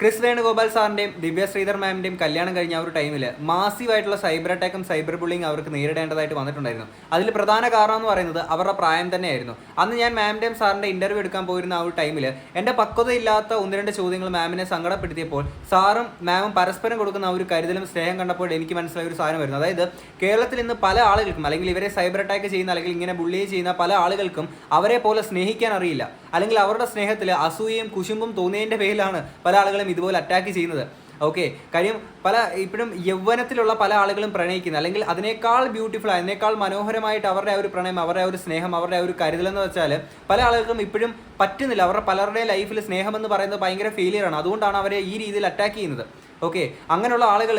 Chris Venugopal സാറിന്റെയും ദിവ്യ ശ്രീധർ മാമിന്റെയും കല്യാണം കഴിഞ്ഞ ആ ഒരു ടൈമിൽ മാസീവായിട്ടുള്ള സൈബർ അറ്റാക്കും സൈബർ ബുള്ളിങ് അവർക്ക് നേരിടേണ്ടതായിട്ട് വന്നിട്ടുണ്ടായിരുന്നു. അതിൽ പ്രധാന കാരണം എന്ന് പറയുന്നത് അവരുടെ പ്രായം തന്നെയായിരുന്നു. അന്ന് ഞാൻ മാമിന്റെയും സാറിന്റെ ഇന്റർവ്യൂ എടുക്കാൻ പോയിരുന്ന ആ ഒരു ടൈമിൽ എന്റെ പക്വതയില്ലാത്ത ഒന്ന് രണ്ട് ചോദ്യങ്ങൾ മാമിനെ സങ്കടപ്പെടുത്തിയപ്പോൾ സാറും മാമും പരസ്പരം കൊടുക്കുന്ന ഒരു കരുതലും സ്നേഹം കണ്ടപ്പോൾ എനിക്ക് മനസ്സിലായ ഒരു സാധനം വരുന്നു അതായത് കേരളത്തിൽ ഇന്ന് പല ആളുകൾക്കും അല്ലെങ്കിൽ ഇവരെ സൈബർ അറ്റാക്ക് ചെയ്യുന്ന അല്ലെങ്കിൽ ഇങ്ങനെ ബുള്ളി ചെയ്യുന്ന പല ആളുകൾക്കും അവരെ പോലെ സ്നേഹിക്കാൻ അറിയില്ല. അല്ലെങ്കിൽ അവരുടെ സ്നേഹത്തിൽ അസൂയയും കുശുമ്പും തോന്നിയതിന്റെ പേരിലാണ് പല ആളുകളും ഇതുപോലെ അറ്റാക്ക് ചെയ്യുന്നത്. ഓക്കെ കാര്യം പല ഇപ്പോഴും യൗവനത്തിലുള്ള പല ആളുകളും പ്രണയിക്കുന്നത്. അല്ലെങ്കിൽ അതിനേക്കാൾ ബ്യൂട്ടിഫുൾ അതിനേക്കാൾ മനോഹരമായിട്ട് അവരുടെ ആ ഒരു പ്രണയം അവരുടെ ആ ഒരു സ്നേഹം അവരുടെ ആ ഒരു കരുതലെന്ന് വെച്ചാൽ പല ആളുകൾക്കും ഇപ്പോഴും പറ്റുന്നില്ല. അവരുടെ പലരുടെയും ലൈഫിൽ സ്നേഹം എന്ന് പറയുന്നത് ഭയങ്കര ഫെയിലിയർ ആണ്. അതുകൊണ്ടാണ് അവരെ ഈ രീതിയിൽ അറ്റാക്ക് ചെയ്യുന്നത്. ഓക്കെ അങ്ങനെയുള്ള ആളുകൾ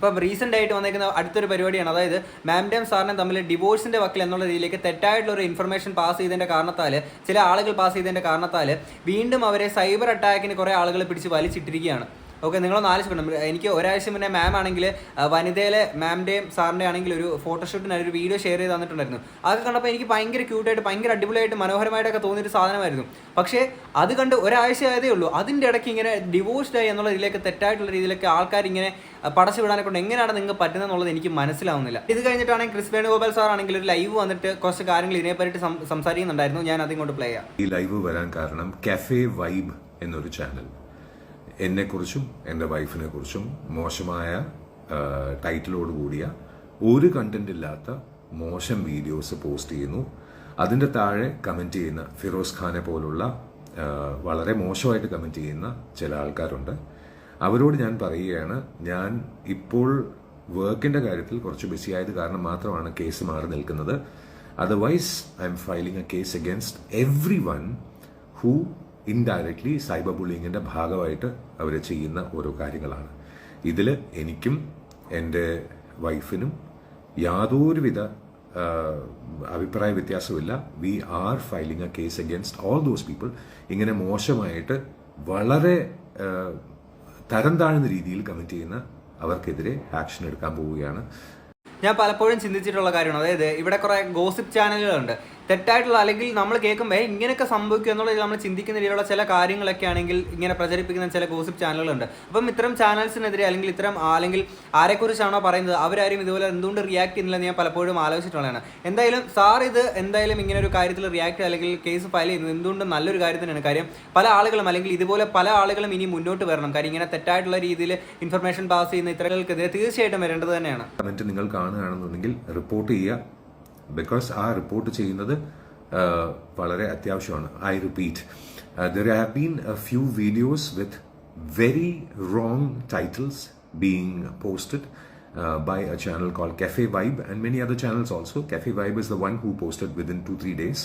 ഇപ്പം റീസെന്റ് ആയിട്ട് വന്നേക്കുന്ന അടുത്തൊരു പരിപാടിയാണ്. അതായത് മാംഡേം സാറിനെ തമ്മിൽ ഡിവോഴ്സിന്റെ വക്കിൽ എന്നുള്ള രീതിയിലേക്ക് തെറ്റായിട്ടുള്ള ഒരു ഇൻഫർമേഷൻ പാസ് ചെയ്തതിന്റെ കാരണത്താൽ ചില ആളുകൾ പാസ് ചെയ്തതിന്റെ കാരണത്താൽ വീണ്ടും അവരെ സൈബർ അറ്റാക്കിന് കുറേ ആളുകൾ പിടിച്ച് വലിച്ചിട്ടിരിക്കുകയാണ്. ഓക്കെ നിങ്ങളൊന്ന് ആലോചിക്കണം എനിക്ക് ഒരാഴ്ച മുന്നേ മാം ആണെങ്കിൽ വനിതയിലെ മാമിന്റെയും സാറിന്റെ ആണെങ്കിൽ ഒരു ഫോട്ടോഷൂട്ടിനായി ഒരു വീഡിയോ ഷെയർ ചെയ്ത് തന്നിട്ടുണ്ടായിരുന്നു. അതൊക്കെ കണ്ടപ്പോൾ എനിക്ക് ഭയങ്കര ക്യൂട്ടായിട്ട് ഭയങ്കര അടിപൊളിയായിട്ട് മനോഹരമായിട്ടൊക്കെ തോന്നിയൊരു സാധനമായിരുന്നു. പക്ഷേ അത് കണ്ട് ഒരാഴ്ച ആയതേ ഉള്ളൂ. അതിന്റെ ഇടയ്ക്ക് ഇങ്ങനെ ഡിവോഴ്സ്ഡ് ആയി എന്നുള്ള രീതിയിലേക്ക് തെറ്റായിട്ടുള്ള രീതിയിലൊക്കെ ആൾക്കാർ ഇങ്ങനെ പടച്ചു വിടാനെ കൊണ്ട് എങ്ങനെയാണ് നിങ്ങൾക്ക് പറ്റുന്നത് എന്നുള്ളത് എനിക്ക് മനസ്സിലാവുന്നില്ല. ഇത് കഴിഞ്ഞിട്ടാണെങ്കിൽ ക്രിസ് വേണുഗോപാൽ സാർ ആണെങ്കിൽ ഒരു ലൈവ് വന്നിട്ട് കുറച്ച് കാര്യങ്ങൾ ഇതിനെപ്പറ്റി സംസാരിക്കുന്നുണ്ടായിരുന്നു. ഞാൻ അതിങ്ങോട്ട് പ്ലേ ചെയ്യാം. ഈ ലൈവ് വരാൻ കാരണം കഫേ വൈബ് എന്നൊരു ചാനൽ എന്നെക്കുറിച്ചും എന്റെ വൈഫിനെ കുറിച്ചും മോശമായ ടൈറ്റിലോട് കൂടിയ ഒരു കണ്ടന്റ് ഇല്ലാത്ത മോശം വീഡിയോസ് പോസ്റ്റ് ചെയ്യുന്നു. അതിന്റെ താഴെ കമന്റ് ചെയ്യുന്ന ഫിറോസ് ഖാനെ പോലുള്ള വളരെ മോശമായിട്ട് കമന്റ് ചെയ്യുന്ന ചില ആൾക്കാരുണ്ട്. അവരോട് ഞാൻ പറയുകയാണ് ഞാൻ ഇപ്പോൾ വർക്കിന്റെ കാര്യത്തിൽ കുറച്ച് ബിസി ആയത് കാരണം മാത്രമാണ് കേസ് മാറി നിൽക്കുന്നത്. Otherwise I'm filing a case against every one who indirectly cyber ബുള്ളിങ്ങിന്റെ ഭാഗമായിട്ട് അവർ ചെയ്യുന്ന ഓരോ കാര്യങ്ങളാണ്. ഇതിൽ എനിക്കും എന്റെ വൈഫിനും യാതൊരുവിധ അഭിപ്രായ വ്യത്യാസമില്ല we are filing a case against all those people ഇങ്ങനെ മോശമായിട്ട് വളരെ തരം താഴ്ന്ന രീതിയിൽ കമ്മിറ്റ് ചെയ്യുന്ന അവർക്കെതിരെ ആക്ഷൻ എടുക്കാൻ പോവുകയാണ്. ഞാൻ പലപ്പോഴും ചിന്തിച്ചിട്ടുള്ള കാര്യമാണ്. അതായത് ഇവിടെ കുറെ ഗോസിപ്പ് ചാനലുകളുണ്ട് തെറ്റായിട്ടുള്ള അല്ലെങ്കിൽ നമ്മൾ കേൾക്കുമ്പോൾ "ഏയ്, ഇങ്ങനെയൊക്കെ സംഭവിക്കും എന്നുള്ളത് നമ്മൾ ചിന്തിക്കുന്ന രീതിയിലുള്ള ചില കാര്യങ്ങളൊക്കെ ആണെങ്കിൽ ഇങ്ങനെ പ്രചരിപ്പിക്കുന്ന ചില ഗോസിപ്പ് ചാനലുകളുണ്ട്. അപ്പം ഇത്തരം ചാനൽസിനെതിരെ അല്ലെങ്കിൽ ഇത്തരം അല്ലെങ്കിൽ ആരെക്കുറിച്ചാണോ പറയുന്നത് അവരാരും ഇതുപോലെ എന്തുകൊണ്ട് റിയാക്ട് ചെയ്യുന്നില്ലെന്ന് ഞാൻ പലപ്പോഴും ആലോചിച്ചിട്ടുള്ളതാണ്. എന്തായാലും സാർ ഇത് എന്തായാലും ഇങ്ങനെ ഒരു കാര്യത്തിൽ റിയാക്ട് അല്ലെങ്കിൽ കേസ് ഫയൽ ചെയ്യുന്നത് എന്തുകൊണ്ടും നല്ലൊരു കാര്യം തന്നെയാണ്. കാര്യം പല ആളുകളും അല്ലെങ്കിൽ ഇതുപോലെ പല ആളുകളും ഇനി മുന്നോട്ട് വരണം. കാര്യം ഇങ്ങനെ തെറ്റായിട്ടുള്ള രീതിയിൽ ഇൻഫർമേഷൻ പാസ് ചെയ്യുന്ന ഇത്തരങ്ങൾക്കെതിരെ തീർച്ചയായിട്ടും വരേണ്ടത് തന്നെയാണ്. നിങ്ങൾ റിപ്പോർട്ട് ചെയ്യുക. ബിക്കോസ് ആ റിപ്പോർട്ട് ചെയ്യുന്നത് ആ, വളരെ അത്യാവശ്യമാണ് I repeat there have been a few videos with very wrong titles being posted by a channel called Cafe Vibe and many other channels also. Cafe Vibe is the one who posted within two, three days.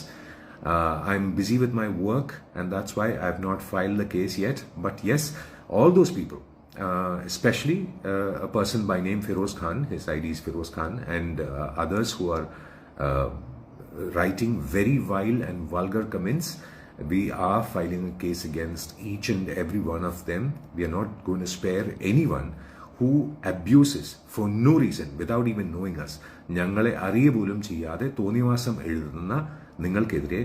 Uh, I'm busy with my work, and that's why I've not filed the case yet. But yes, all those people, uh, especially uh, a person by name Firoz Khan, his ID is Firoz Khan, and uh, others who are uh, writing very vile and vulgar comments. We are filing a case against each and every one of them. We are not going to spare anyone who abuses for no reason without even knowing us. ഞങ്ങളെ അറിയ പോലും ചെയ്യാതെ തോന്നിവാസം എഴുതുന്ന നിങ്ങൾക്കെതിരെ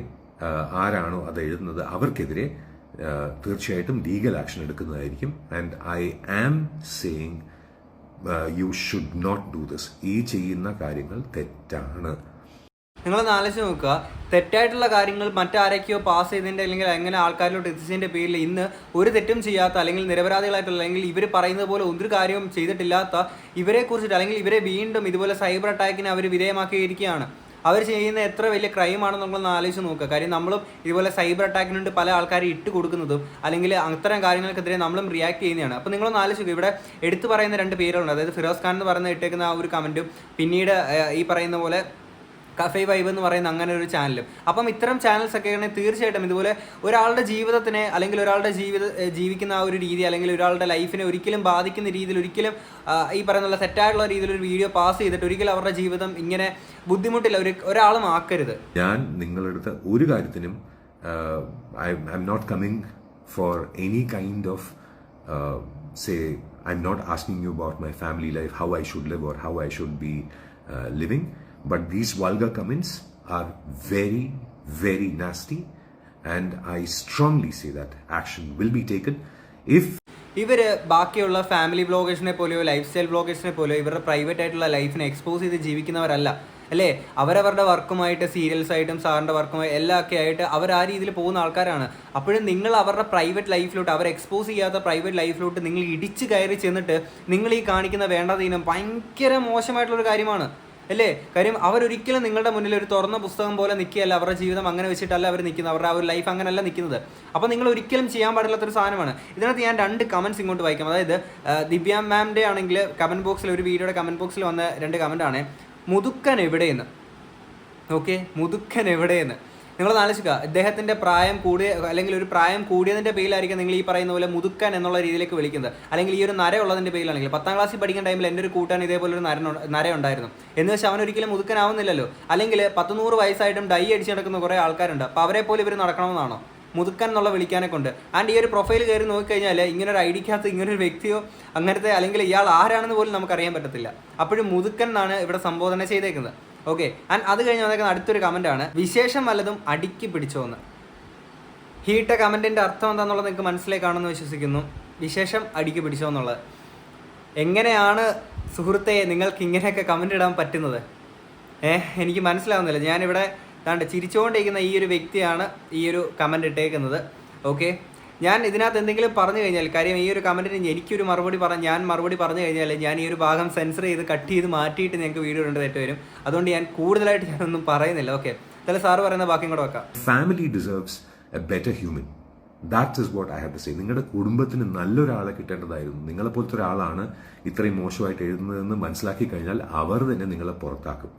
ആരാണോ അത് എഴുതുന്നത് അവർക്കെതിരെ തീർച്ചയായിട്ടും ലീഗൽ ആക്ഷൻ എടുക്കുന്നതായിരിക്കും and I am saying you should not do this ഈ ചെയ്യുന്ന കാര്യങ്ങൾ തെറ്റാണ് നിങ്ങളൊന്ന് ആലോചിച്ച് നോക്കുക. തെറ്റായിട്ടുള്ള കാര്യങ്ങൾ മറ്റാരൊക്കെയോ പാസ് ചെയ്തതിന്റെ അല്ലെങ്കിൽ അങ്ങനെ ആൾക്കാരിലോട്ട് എത്തിച്ചതിന്റെ പേരിൽ ഇന്ന് ഒരു തെറ്റും ചെയ്യാത്ത അല്ലെങ്കിൽ നിരപരാധികളായിട്ടുള്ള അല്ലെങ്കിൽ ഇവർ പറയുന്നത് പോലെ ഒരു കാര്യവും ചെയ്തിട്ടില്ലാത്ത ഇവരെ കുറിച്ചിട്ട് അല്ലെങ്കിൽ ഇവരെ വീണ്ടും ഇതുപോലെ സൈബർ അറ്റാക്കിന് അവർ വിധേയമാക്കിയിരിക്കുകയാണ്. അവർ ചെയ്യുന്ന എത്ര വലിയ ക്രൈം ആണെന്നുള്ളതൊന്ന് ആലോചിച്ച് നോക്കുക. കാര്യം നമ്മളും ഇതുപോലെ സൈബർ അറ്റാക്കിനുണ്ട് പല ആൾക്കാരെ ഇട്ട് കൊടുക്കുന്നതും അല്ലെങ്കിൽ അത്തരം കാര്യങ്ങൾക്കെതിരെ നമ്മളും റിയാക്ട് ചെയ്യുന്നതാണ്. അപ്പോൾ നിങ്ങളൊന്ന് ആലോചിക്കുക ഇവിടെ എടുത്തു പറയുന്ന രണ്ട് പേരുണ്ട് അതായത് ഫിറോസ് ഖാൻ എന്ന് പറയുന്ന ഇട്ടേക്കുന്ന ആ ഒരു കമന്റും പിന്നീട് ഈ പറയുന്ന പോലെ കഫേ വൈബ് എന്ന് പറയുന്ന അങ്ങനെ ഒരു ചാനലും അപ്പം ഇത്തരം ചാനൽസ് ഒക്കെ ആണെങ്കിൽ തീർച്ചയായിട്ടും ഇതുപോലെ ഒരാളുടെ ജീവിതത്തിനെ അല്ലെങ്കിൽ ഒരാളുടെ ജീവിത ജീവിക്കുന്ന ആ ഒരു രീതി അല്ലെങ്കിൽ ഒരാളുടെ ലൈഫിനെ ഒരിക്കലും ബാധിക്കുന്ന രീതിയിൽ ഒരിക്കലും ആ, ഈ പറയുന്ന തെറ്റായിട്ടുള്ള രീതിയിൽ ഒരു വീഡിയോ പാസ് ചെയ്തിട്ട് ഒരിക്കലും അവരുടെ ജീവിതം ഇങ്ങനെ ബുദ്ധിമുട്ടില്ല. ഒരു ഒരാളും ആക്കരുത്. ഞാൻ നിങ്ങളെടുത്ത ഒരു കാര്യത്തിനും I'm not coming for any kind of say I'm not asking you about my family life how I should live or how I should be living but these vulgar comments are very, very nasty. And I strongly say that action will be taken if ഇവർ ബാക്കിയുള്ള family ബ്ലോഗേഴ്സിനെ പോലെയോ life style ബ്ലോഗേഴ്സിനെ പോലെയോ ഇവരുടെ private ആയിട്ടുള്ള ലൈഫിനെ expose ചെയ്ത് ജീവിക്കുന്നവരല്ല. അല്ലേ? അവരവരുടെ വർക്കുമായിട്ട് സീരിയൽസ് ആയിട്ടും സാറിന്റെ വർക്കുമായി എല്ലാം ഒക്കെ ആയിട്ട് അവർ ആ രീതിയിൽ പോകുന്ന ആൾക്കാരാണ്. അപ്പോഴും നിങ്ങൾ അവരുടെ പ്രൈവറ്റ് ലൈഫിലോട്ട് അവർ എക്സ്പോസ് ചെയ്യാത്ത പ്രൈവറ്റ് ലൈഫിലോട്ട് നിങ്ങൾ ഇടിച്ച് കയറി ചെന്നിട്ട് നിങ്ങൾ ഈ കാണിക്കുന്ന വേണ്ടതീനം ഭയങ്കര മോശമായിട്ടുള്ളൊരു കാര്യമാണ്. അല്ലേ? കാര്യം അവരൊരിക്കലും നിങ്ങളുടെ മുന്നിൽ ഒരു തുറന്ന പുസ്തകം പോലെ നിൽക്കുകയല്ല അവരുടെ ജീവിതം അങ്ങനെ വെച്ചിട്ടല്ല അവർ നിൽക്കുന്നത്. അവരുടെ ആ ഒരു ലൈഫ് അങ്ങനെയല്ല നിൽക്കുന്നത്. അപ്പോൾ നിങ്ങൾ ഒരിക്കലും ചെയ്യാൻ പാടില്ലാത്തൊരു സാധനമാണ്. ഇതിനകത്ത് ഞാൻ രണ്ട് കമൻസ് ഇങ്ങോട്ട് വായിക്കാം. അതായത് ദിവ്യ മാമിന്റെ ആണെങ്കിൽ കമന്റ് ബോക്സിൽ ഒരു വീഡിയോയുടെ കമന്റ് ബോക്സിൽ വന്ന രണ്ട് കമന്റ് ആണ്. മുതുക്കൻ എവിടെയെന്ന്? ഓക്കെ മുതുക്കൻ എവിടെയെന്ന്? നിങ്ങൾ ആലോചിക്കുക ഇദ്ദേഹത്തിന്റെ പ്രായം കൂടിയ അല്ലെങ്കിൽ ഒരു പ്രായം കൂടിയതിന്റെ പേരിലായിരിക്കും നിങ്ങൾ ഈ പറയുന്ന പോലെ മുതുക്കൻ എന്നുള്ള രീതിയിലേക്ക് വിളിക്കുന്നത്. അല്ലെങ്കിൽ ഈ ഒരു നര ഉള്ളതിന്റെ പേരിലാണെങ്കിൽ പത്താം ക്ലാസ്സിൽ പഠിക്കുന്ന ടൈമിൽ എന്റെ ഒരു കൂട്ടാൻ ഇതേപോലെ ഒരു നര ഉണ്ടായിരുന്നു എന്ന് വെച്ചാൽ അവൻ ഒരിക്കലും മുതുക്കനാവുന്നില്ലല്ലോ. അല്ലെങ്കിൽ പത്ത് നൂറ് വയസ്സായിട്ടും ഡൈ അടിച്ച് നടക്കുന്ന കുറേ ആൾക്കാരുണ്ട്. അപ്പോൾ അവരെ പോലെ ഇവർ നടക്കണമെന്നാണോ? മുതുക്കൻ എന്നുള്ള വിളിക്കാനെ കൊണ്ട്. ആൻഡ് ഈ ഒരു പ്രൊഫൈൽ കയറി നോക്കിക്കഴിഞ്ഞാൽ ഇങ്ങനെ ഒരു ഐഡിക്കകത്ത് ഇങ്ങനെ ഒരു വ്യക്തിയോ അങ്ങനത്തെ അല്ലെങ്കിൽ ഇയാൾ ആരാണെന്ന് പോലും നമുക്കറിയാൻ പറ്റത്തില്ല. അപ്പോഴും മുതുക്കൻ എന്നാണ് ഇവിടെ സംബോധന ചെയ്തേക്കുന്നത്. ഓക്കെ ആൻഡ് അത് കഴിഞ്ഞ് വന്നേക്കുന്ന അടുത്തൊരു കമന്റാണ് വിശേഷം വല്ലതും അടുക്കി പിടിച്ചോന്ന് ഹീട്ട കമന്റിന്റെ അർത്ഥം എന്താണെന്നുള്ളത് നിങ്ങൾക്ക് മനസ്സിലായി കാണുമെന്ന് വിശ്വസിക്കുന്നു. വിശേഷം അടുക്കി പിടിച്ചോ എന്നുള്ളത്. എങ്ങനെയാണ് സുഹൃത്തെ നിങ്ങൾക്ക് ഇങ്ങനെയൊക്കെ കമന്റ് ഇടാൻ പറ്റുന്നത്? ഏഹ് എനിക്ക് മനസ്സിലാവുന്നില്ല. ഞാനിവിടെ താണ്ട് ചിരിച്ചുകൊണ്ടിരിക്കുന്ന ഈ ഒരു വ്യക്തിയാണ് ഈ ഒരു കമന്റ് ഇട്ടേക്കുന്നത്. ഓക്കെ ഞാൻ ഇതിനകത്ത് എന്തെങ്കിലും പറഞ്ഞു കഴിഞ്ഞാൽ കാര്യം ഈ ഒരു കമന്റിന് എനിക്കൊരു മറുപടി പറഞ്ഞ് ഞാൻ മറുപടി പറഞ്ഞു കഴിഞ്ഞാൽ ഞാൻ ഈ ഒരു ഭാഗം സെൻസർ ചെയ്ത് കട്ട് ചെയ്ത് മാറ്റിയിട്ട് ഞങ്ങൾക്ക് വീഡിയോ ഇടേണ്ടി തെറ്റ് വരും. അതുകൊണ്ട് ഞാൻ കൂടുതലായിട്ട് ഞാനൊന്നും പറയുന്നില്ല. ഓക്കെ എന്തായാലും സാറ് പറയുന്ന ബാക്കിയും കൂടെ വെക്കാം. Family deserves a better human that is what I have to say നിങ്ങളുടെ കുടുംബത്തിന് നല്ലൊരാളെ കിട്ടേണ്ടതായിരുന്നു. നിങ്ങളെ പോലത്തെ ഒരാളാണ് ഇത്രയും മോശമായിട്ട് എഴുതുന്നതെന്ന് മനസ്സിലാക്കി കഴിഞ്ഞാൽ അവർ തന്നെ നിങ്ങളെ പുറത്താക്കും.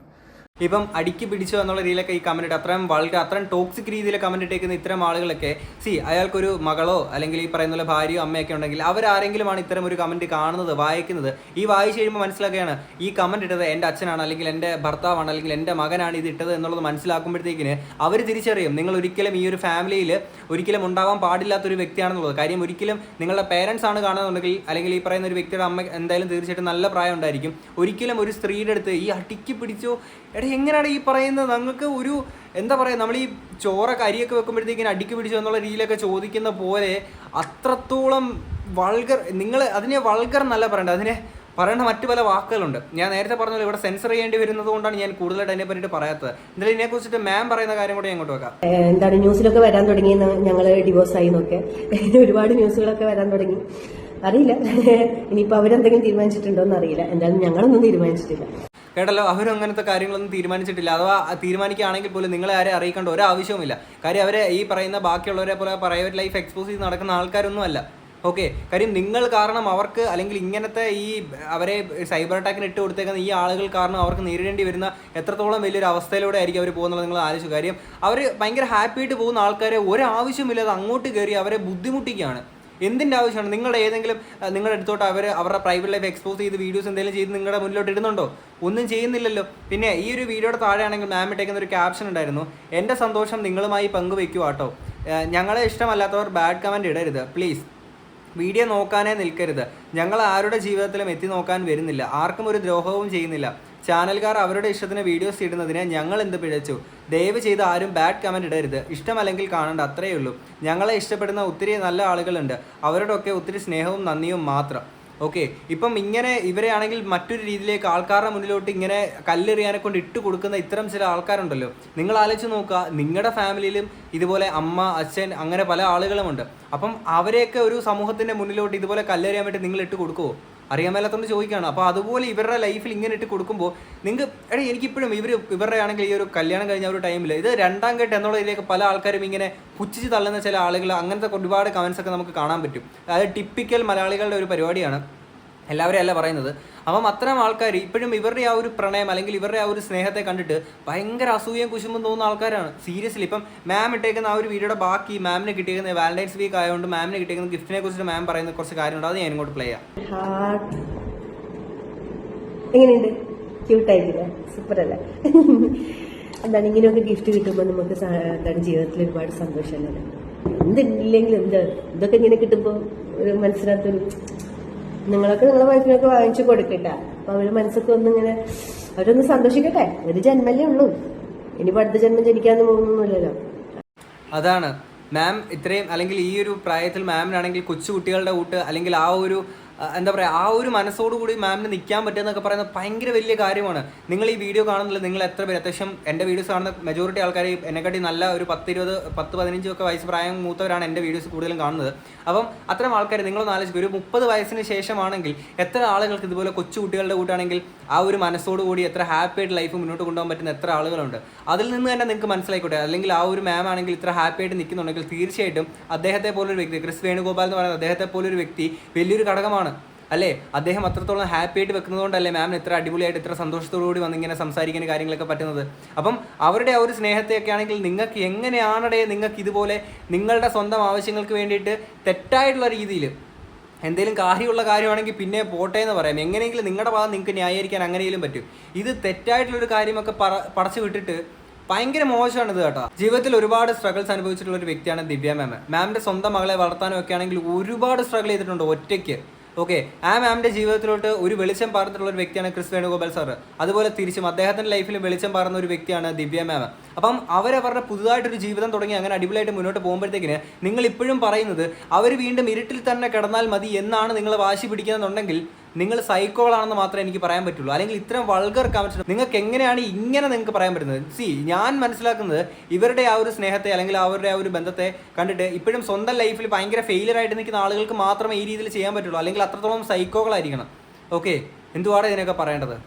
ഇപ്പം അടിക്ക് പിടിച്ചു എന്നുള്ള രീതിയിലൊക്കെ ഈ കമന്റ് ഇട്ട് അത്രയും വളരെ അത്രയും ടോക്സിക് രീതിയിൽ കമന്റ് ഇട്ടേക്കുന്ന ഇത്തരം ആളുകളൊക്കെ സി അയാൾക്കൊരു മകളോ അല്ലെങ്കിൽ ഈ പറയുന്ന ഭാര്യയോ അമ്മയൊക്കെ ഉണ്ടെങ്കിൽ അവരാരെങ്കിലുമാണ് ഇത്തരം ഒരു കമന്റ് കാണുന്നത് വായിക്കുന്നത്. ഈ വായിച്ചു കഴിയുമ്പോൾ മനസ്സിലാക്കുകയാണ് ഈ കമന്റ് ഇട്ടത് എന്റെ അച്ഛനാണ് അല്ലെങ്കിൽ എന്റെ ഭർത്താവാണ് അല്ലെങ്കിൽ എന്റെ മകനാണ് ഇത് ഇട്ടത് എന്നുള്ളത് മനസ്സിലാക്കുമ്പോഴത്തേക്കിന് അവർ തിരിച്ചറിയും. നിങ്ങൾ ഒരിക്കലും ഈ ഒരു ഫാമിലിയിൽ ഒരിക്കലും ഉണ്ടാവാൻ പാടില്ലാത്തൊരു വ്യക്തിയാണെന്നുള്ളത്. കാര്യം ഒരിക്കലും നിങ്ങളുടെ പേരൻസ് ആണ് കാണുന്നുണ്ടെങ്കിൽ അല്ലെങ്കിൽ ഈ പറയുന്ന ഒരു വ്യക്തിയുടെ അമ്മ എന്തായാലും തീർച്ചയായിട്ടും നല്ല പ്രായം ഉണ്ടായിരിക്കും. ഒരിക്കലും ഒരു സ്ത്രീയുടെ അടുത്ത് ഈ അടിക്ക് പിടിച്ചോ എടാ എങ്ങനെയാണ് ഈ പറയുന്നത്? നമുക്ക് ഒരു എന്താ പറയുക നമ്മൾ ഈ ചോറൊക്കെ അരിയൊക്കെ വെക്കുമ്പോഴത്തേക്കിന് അടിക്ക് പിടിച്ചു എന്നുള്ള രീതിയിലൊക്കെ ചോദിക്കുന്ന പോലെ അത്രത്തോളം വൾഗർ നിങ്ങൾ അതിനെ വൾഗർ എന്നല്ല പറയേണ്ടത് അതിനെ പറയേണ്ട മറ്റു പല വാക്കുകളുണ്ട്. ഞാൻ നേരത്തെ പറഞ്ഞല്ലോ ഇവിടെ സെൻസർ ചെയ്യേണ്ടി വരുന്നത് കൊണ്ടാണ് ഞാൻ കൂടുതലായിട്ട് അതിനെ പറ്റിയിട്ട് പറയാത്തത്. എന്തായാലും ഇതിനെ കുറിച്ചിട്ട് മാം പറയുന്ന കാര്യം കൂടെ അങ്ങോട്ട് വെക്കാം. എന്താണ് ന്യൂസിലൊക്കെ വരാൻ തുടങ്ങി ഞങ്ങൾ ഡിവോഴ്സ് ആയി എന്നൊക്കെ. ഒരുപാട് ന്യൂസുകളൊക്കെ വരാൻ തുടങ്ങി. അറിയില്ല. ഇനിയിപ്പോൾ അവരെന്തെങ്കിലും തീരുമാനിച്ചിട്ടുണ്ടോ എന്ന് അറിയില്ല. എന്തായാലും ഞങ്ങളൊന്നും തീരുമാനിച്ചിട്ടില്ല. കേട്ടല്ലോ അവരും അങ്ങനത്തെ കാര്യങ്ങളൊന്നും തീരുമാനിച്ചിട്ടില്ല. അഥവാ തീരുമാനിക്കുകയാണെങ്കിൽ പോലും നിങ്ങളെ ആരെ അറിയിക്കേണ്ട ഒരു ആവശ്യവുമില്ല കാര്യം അവരെ ഈ പറയുന്ന ബാക്കിയുള്ളവരെ പോലെ പ്രൈവറ്റ് ലൈഫ് എക്സ്പോസ് ചെയ്ത് നടക്കുന്ന ആൾക്കാരൊന്നും അല്ല. ഓക്കെ കാര്യം നിങ്ങൾ കാരണം അവർക്ക് അല്ലെങ്കിൽ ഇങ്ങനത്തെ ഈ അവരെ സൈബർ അറ്റാക്കിന് ഇട്ട് കൊടുത്തേക്കുന്ന ഈ ആളുകൾ കാരണം അവർക്ക് നേരിടേണ്ടി വരുന്ന എത്രത്തോളം വലിയൊരു അവസ്ഥയിലൂടെ ആയിരിക്കും അവർ പോകുന്നത് നിങ്ങൾ ആലോചിച്ചു കാര്യം അവർ ഭയങ്കര ഹാപ്പി ആയിട്ട് പോകുന്ന ആൾക്കാരെ ഒരാവശ്യമില്ലാതെ അങ്ങോട്ട് കയറി അവരെ ബുദ്ധിമുട്ടിക്കുകയാണ്. എന്തിന്റെ ആവശ്യമാണ്? നിങ്ങളുടെ ഏതെങ്കിലും നിങ്ങളുടെ അടുത്തോട്ട് അവർ അവരുടെ പ്രൈവറ്റ് ലൈഫ് എക്സ്പോസ് ചെയ്ത് വീഡിയോസ് എന്തെങ്കിലും ചെയ്ത് നിങ്ങളുടെ മുന്നിലോട്ട് ഇടുന്നുണ്ടോ? ഒന്നും ചെയ്യുന്നില്ലല്ലോ. പിന്നെ ഈ ഒരു വീഡിയോയുടെ താഴെയാണെങ്കിൽ മാം ഇട്ടേക്കുന്ന ഒരു ക്യാപ്ഷൻ ഉണ്ടായിരുന്നു. എന്റെ സന്തോഷം നിങ്ങളുമായി പങ്കുവെക്കുക കേട്ടോ. ഞങ്ങളെ ഇഷ്ടമല്ലാത്തവർ ബാഡ് കമന്റ് ഇടരുത്. പ്ലീസ് വീഡിയോ നോക്കാനേ നിൽക്കരുത്. ഞങ്ങൾ ആരുടെ ജീവിതത്തിലും എത്തി നോക്കാൻ വരുന്നില്ല. ആർക്കും ഒരു ദ്രോഹവും ചെയ്യുന്നില്ല. ചാനൽക്കാർ അവരുടെ ഇഷ്ടത്തിന് വീഡിയോസ് ഇടുന്നതിന് ഞങ്ങൾ എന്ത് പിഴച്ചു? ദയവ് ചെയ്ത് ആരും ബാഡ് കമന്റ് ഇടരുത്. ഇഷ്ടമല്ലെങ്കിൽ കാണണ്ട അത്രയേ ഉള്ളൂ. ഞങ്ങളെ ഇഷ്ടപ്പെടുന്ന ഒത്തിരി നല്ല ആളുകളുണ്ട്. അവരോടൊക്കെ ഒത്തിരി സ്നേഹവും നന്ദിയും മാത്രം. ഓക്കെ ഇപ്പം ഇങ്ങനെ ഇവരെയാണെങ്കിൽ മറ്റൊരു രീതിയിലേക്ക് ആൾക്കാരുടെ മുന്നിലോട്ട് ഇങ്ങനെ കല്ലെറിയാനെ കൊണ്ട് ഇട്ട് കൊടുക്കുന്ന ഇത്തരം ചില ആൾക്കാരുണ്ടല്ലോ. നിങ്ങൾ ആലോചിച്ച് നോക്കുക നിങ്ങളുടെ ഫാമിലിയിലും ഇതുപോലെ അമ്മ അച്ഛൻ അങ്ങനെ പല ആളുകളുമുണ്ട്. അപ്പം അവരെയൊക്കെ ഒരു സമൂഹത്തിന്റെ മുന്നിലോട്ട് ഇതുപോലെ കല്ലെറിയാൻ വേണ്ടി നിങ്ങൾ ഇട്ട് കൊടുക്കുമോ അറിയാൻ മേലാത്തോണ്ട് ചോദിക്കുകയാണ്. അപ്പോൾ അതുപോലെ ഇവരുടെ ലൈഫിൽ ഇങ്ങനെ ഇട്ട് കൊടുക്കുമ്പോൾ നിങ്ങൾക്ക് എടാ എനിക്കിപ്പോഴും ഇവർ ഇവരുടെ ആണെങ്കിൽ ഈ ഒരു കല്യാണം കഴിഞ്ഞ ഒരു ടൈമിൽ ഇത് രണ്ടാം കെട്ട് എന്നുള്ളതിലേക്ക് പല ആൾക്കാരും ഇങ്ങനെ പുച്ഛിച്ച് തള്ളുന്ന ചില ആളുകൾ അങ്ങനത്തെ ഒരുപാട് കമൻസ് ഒക്കെ നമുക്ക് കാണാൻ പറ്റും. അതായത് ടിപ്പിക്കൽ മലയാളികളുടെ ഒരു പരിപാടിയാണ്. എല്ലാവരും അല്ല പറയുന്നത്. അപ്പം അത്തരം ആൾക്കാർ ഇപ്പോഴും ഇവരുടെ ആ ഒരു പ്രണയം അല്ലെങ്കിൽ ഇവരുടെ ആ ഒരു സ്നേഹത്തെ കണ്ടിട്ട് ഭയങ്കര അസൂയയും കുശുമ്പും തോന്നുന്ന ആൾക്കാരാണ്. സീരിയസ്ലി ഇപ്പം മാം ഇട്ടേക്കുന്ന ആ ഒരു വീഡിയോയുടെ ബാക്കി മാമിന് കിട്ടിയിരിക്കുന്ന വാലന്റൈൻസ് വീക്ക് ആയതുകൊണ്ട് മാമിന് കിട്ടിയിരിക്കുന്ന ഗിഫ്റ്റിനെ കുറിച്ച് മാം പറയുന്ന കുറച്ച് കാര്യമുണ്ട് അത് ഞാൻ ഇങ്ങോട്ട് പ്ലേ ചെയ്യാം. സൂപ്പർ അല്ലേ? എന്താണ് ഇങ്ങനെയൊക്കെ ഗിഫ്റ്റ് കിട്ടുമ്പോൾ നമുക്ക് എന്താണ് ജീവിതത്തിൽ ഒരുപാട് സന്തോഷമല്ലേ എന്തില്ലെങ്കിലും എന്താ ഇതൊക്കെ ഇങ്ങനെ കിട്ടുമ്പോൾ ഒരു മനസ്സിനകത്തൊരു നിങ്ങളൊക്കെ നിങ്ങളുടെ വൈഫിനൊക്കെ വാങ്ങിച്ചു കൊടുക്കട്ട. അപ്പൊ അവർ മനസ്സൊക്കെ ഒന്നിങ്ങനെ അവരൊന്ന് സന്തോഷിക്കട്ടെ. ഒരു ജന്മല്ലേ ഉള്ളൂ. ഇനി അടുത്ത ജന്മം ജനിക്കാന്ന് പോകുന്നൊന്നുമില്ലല്ലോ. അതാണ്. മാം ഇത്രയും അല്ലെങ്കിൽ ഈ ഒരു പ്രായത്തിൽ മാമിനാണെങ്കിൽ കൊച്ചു കുട്ടികളുടെ കൂട്ട് അല്ലെങ്കിൽ ആ ഒരു എന്താ പറയുക ആ ഒരു മനസ്സോടുകൂടി മാമിന് നിൽക്കാൻ പറ്റുമെന്നൊക്കെ പറയുന്നത് ഭയങ്കര വലിയ കാര്യമാണ്. നിങ്ങൾ ഈ വീഡിയോ കാണുന്നില്ല നിങ്ങൾ എത്ര പേര്? അത്യാവശ്യം എന്റെ വീഡിയോസ് കാണുന്ന മെജോറിറ്റി ആൾക്കാർ എന്നെക്കാട്ടി നല്ല ഒരു പത്ത് ഇരുപത് പത്ത് പതിനഞ്ച് ഒക്കെ വയസ്സ് പ്രായം മൂത്തവരാണ് എന്റെ വീഡിയോസ് കൂടുതലും കാണുന്നത്. അപ്പം അത്തരം ആൾക്കാർ നിങ്ങൾ ആലോചിക്കും. ഒരു മുപ്പത് വയസ്സിന് ശേഷമാണെങ്കിൽ എത്ര ആളുകൾക്ക് ഇതുപോലെ കൊച്ചു കുട്ടികളുടെ കൂട്ടാണെങ്കിൽ ആ ഒരു മനസ്സോടുകൂടി എത്ര ഹാപ്പി ആയിട്ട് ലൈഫ് മുന്നോട്ട് കൊണ്ടുപോകാൻ പറ്റുന്ന എത്ര ആളുകളുണ്ട്? അതിൽ നിന്ന് തന്നെ നിങ്ങൾക്ക് മനസ്സിലായിക്കോട്ടെ. അല്ലെങ്കിൽ ആ ഒരു മാം ആണെങ്കിൽ ഇത്ര ഹാപ്പി ആയിട്ട് നിൽക്കുന്നുണ്ടെങ്കിൽ തീർച്ചയായിട്ടും അദ്ദേഹത്തെ പോലൊരു വ്യക്തി ക്രിസ് വേണുഗോപാൽ എന്ന് പറയുന്നത് അദ്ദേഹത്തെ പോലൊരു വ്യക്തി വലിയൊരു ഘടകമാണ്. അല്ലേ? അദ്ദേഹം അത്രത്തോളം ഹാപ്പി ആയിട്ട് വെക്കുന്നതുകൊണ്ടല്ലേ മാമിന് ഇത്ര അടിപൊളിയായിട്ട് ഇത്ര സന്തോഷത്തോടു കൂടി വന്ന് ഇങ്ങനെ സംസാരിക്കാൻ കാര്യങ്ങളൊക്കെ പറ്റുന്നത്? അപ്പം അവരുടെ ആ ഒരു സ്നേഹത്തെയൊക്കെ ആണെങ്കിൽ നിങ്ങൾക്ക് എങ്ങനെയാണടേ നിങ്ങൾക്ക് ഇതുപോലെ നിങ്ങളുടെ സ്വന്തം ആവശ്യങ്ങൾക്ക് വേണ്ടിയിട്ട് തെറ്റായിട്ടുള്ള രീതിയിൽ എന്തെങ്കിലും കാര്യമുള്ള കാര്യമാണെങ്കിൽ പിന്നെ പോട്ടെ എന്ന് പറയാം. എങ്ങനെയെങ്കിലും നിങ്ങളുടെ ഭാഗം നിങ്ങൾക്ക് ന്യായീകരിക്കാൻ അങ്ങനെയെങ്കിലും പറ്റും. ഇത് തെറ്റായിട്ടുള്ളൊരു കാര്യമൊക്കെ പറ പടച്ചു വിട്ടിട്ട് ഭയങ്കര ഇത് കേട്ടോ. ജീവിതത്തിൽ ഒരുപാട് സ്ട്രഗിൾസ് അനുഭവിച്ചിട്ടുള്ള ഒരു വ്യക്തിയാണ് ദിവ്യ മാം മാമിന്റെ സ്വന്തം മകളെ വളർത്താനും ഒക്കെ ആണെങ്കിൽ ഒരുപാട് സ്ട്രഗിൾ ചെയ്തിട്ടുണ്ട് ഒറ്റയ്ക്ക്. ഓക്കെ ആ മാമിന്റെ ജീവിതത്തിലോട്ട് ഒരു വെളിച്ചം പാർന്നിട്ടുള്ള ഒരു വ്യക്തിയാണ് ക്രിസ് വേണുഗോപാൽ സാർ അതുപോലെ തിരിച്ചും അദ്ദേഹത്തിന്റെ ലൈഫിൽ വെളിച്ചം പാർന്ന ഒരു വ്യക്തിയാണ് ദിവ്യ മാം അപ്പം അവരവരുടെ പുതുതായിട്ടൊരു ജീവിതം തുടങ്ങി അങ്ങനെ അടിപൊളിയായിട്ട് മുന്നോട്ട് പോകുമ്പോഴത്തേക്കിന് നിങ്ങൾ ഇപ്പോഴും പറയുന്നത് അവർ വീണ്ടും ഇരുട്ടിൽ തന്നെ കിടന്നാൽ മതി എന്നാണ് നിങ്ങൾ വാശി പിടിക്കുന്നുണ്ടെങ്കിൽ നിങ്ങൾ സൈക്കോളാണെന്ന് മാത്രമേ എനിക്ക് പറയാൻ പറ്റുള്ളൂ. അല്ലെങ്കിൽ ഇത്തരം വൾഗർ കമൻസ് നിങ്ങൾക്ക് എങ്ങനെയാണ് ഇങ്ങനെ നിങ്ങൾക്ക് പറയാൻ പറ്റുന്നത്? സി ഞാൻ മനസ്സിലാക്കുന്നത് ഇവരുടെ ആ ഒരു സ്നേഹത്തെ അല്ലെങ്കിൽ അവരുടെ ആ ഒരു ബന്ധത്തെ കണ്ടിട്ട് ഇപ്പോഴും സ്വന്തം ലൈഫിൽ ഭയങ്കര ഫെയിലിയർ ആയിട്ട് നിൽക്കുന്ന ആളുകൾക്ക് മാത്രമേ ഈ രീതിയിൽ ചെയ്യാൻ പറ്റുള്ളൂ. അല്ലെങ്കിൽ അത്രത്തോളം സൈക്കോകളായിരിക്കണം ഓക്കെ എന്തുവാണ് ഇതിനൊക്കെ പറയേണ്ടത്?